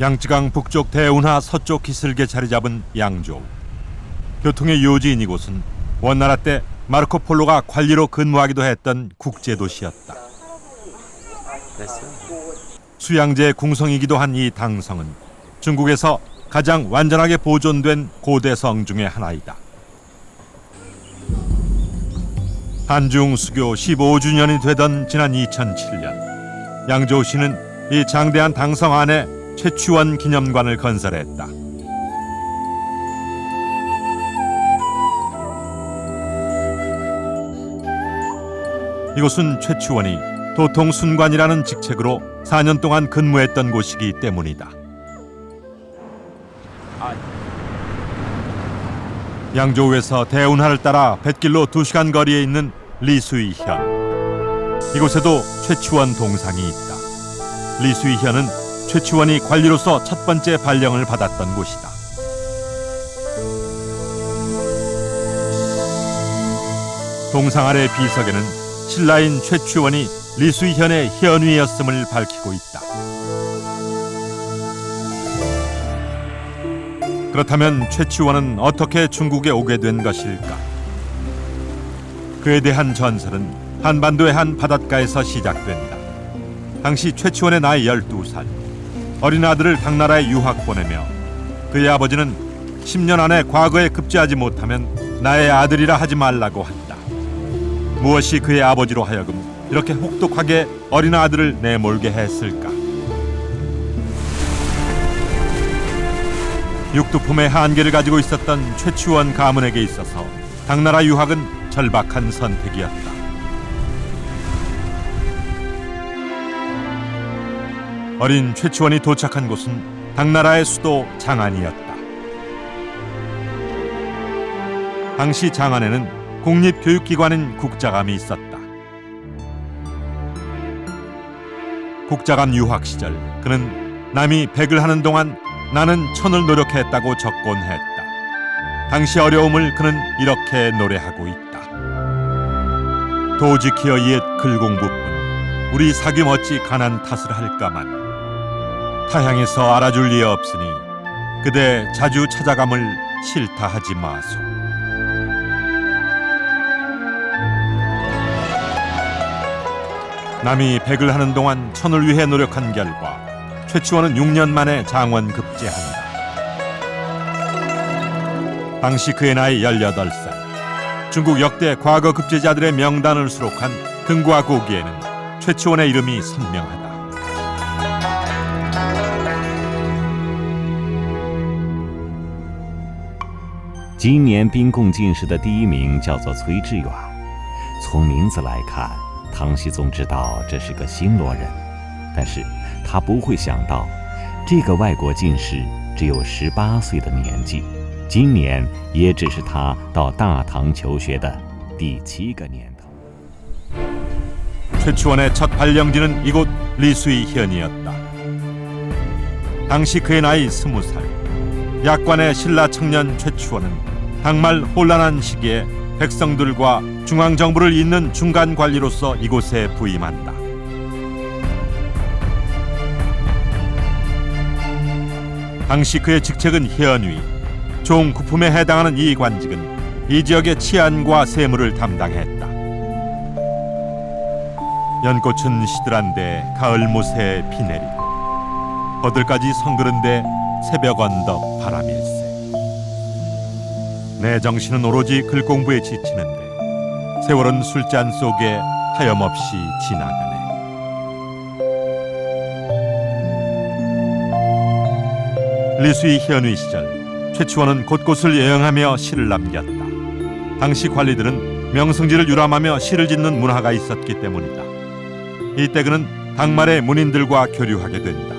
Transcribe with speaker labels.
Speaker 1: 양쯔강 북쪽 대운하 서쪽 기슭에 자리 잡은 양조. 교통의 요지인 이곳은 원나라 때 마르코 폴로가 관리로 근무하기도 했던 국제 도시였다. 수양제의 궁성이기도 한 이 당성은 중국에서 가장 완전하게 보존된 고대 성 중의 하나이다. 한중 수교 15주년이 되던 지난 2007년 양조시는 이 장대한 당성 안에 최취원 기념관을 건설했다. 이곳은 최취원이 도통순관이라는 직책으로 4년 동안 근무했던 곳이기 때문이다. 양조우에서 대운하를 따라 뱃길로 2시간 거리에 있는 리수이현. 이곳에도 최치원 동상이 있다. 리수이현은 최치원이 관리로서 첫 번째 발령을 받았던 곳이다. 동상 아래 비석에는 신라인 최치원이 리수이현의 현위였음을 밝히고 있다. 그렇다면 최치원은 어떻게 중국에 오게 된 것일까? 그에 대한 전설은 한반도의 한 바닷가에서 시작된다. 당시 최치원의 나이 12살. 어린 아들을 당나라에 유학 보내며 그의 아버지는 10년 안에 과거에 급제하지 못하면 나의 아들이라 하지 말라고 한다. 무엇이 그의 아버지로 하여금 이렇게 혹독하게 어린 아들을 내몰게 했을까? 육두품의 한계를 가지고 있었던 최치원 가문에게 있어서 당나라 유학은 절박한 선택이었다. 어린 최치원이 도착한 곳은 당나라의 수도 장안이었다. 당시 장안에는 국립교육기관인 국자감이 있었다. 국자감 유학 시절 그는 남이 백을 하는 동안 나는 천을 노력했다고 적곤 했다. 당시 어려움을 그는 이렇게 노래하고 있다. 도지키어 옛 글공부뿐 우리 사귐 어찌 가난 탓을 할까만 타향에서 알아줄 리 없으니 그대 자주 찾아감을 싫다 하지 마소. 남이 백을 하는 동안 천을 위해 노력한 결과 최치원은 6년 만에 장원 급제한다. 당시 그의 나이 18살. 중국 역대 과거 급제자들의 명단을 수록한 등과 고기에는 최치원의 이름이 선명하다.
Speaker 2: 今年宾贡进士的第一名叫做崔致远。从名字来看，唐僖宗知道这是个新罗人，但是他不会想到，这个外国进士只有十八岁的年纪，今年也只是他到大唐求学的第七个年头。
Speaker 1: 최치원의 첫 발령지는 이곳 리수이현이었다. 당시 그의 나이 스무 살. 약관의 신라 청년 최치원은 당말 혼란한 시기에 백성들과 중앙 정부를 잇는 중간 관리로서 이곳에 부임한다. 당시 그의 직책은 현위. 종 구품에 해당하는 이 관직은 이 지역의 치안과 세무를 담당했다. 연꽃은 시들한데 가을 못에 비 내리고 버들까지 성그른데 새벽 언덕 바람일세. 내 정신은 오로지 글 공부에 지치는데 세월은 술잔 속에 하염없이 지나가네. 리수의 현위 시절 최치원은 곳곳을 여행하며 시를 남겼다. 당시 관리들은 명성지를 유람하며 시를 짓는 문화가 있었기 때문이다. 이때 그는 당말의 문인들과 교류하게 된다.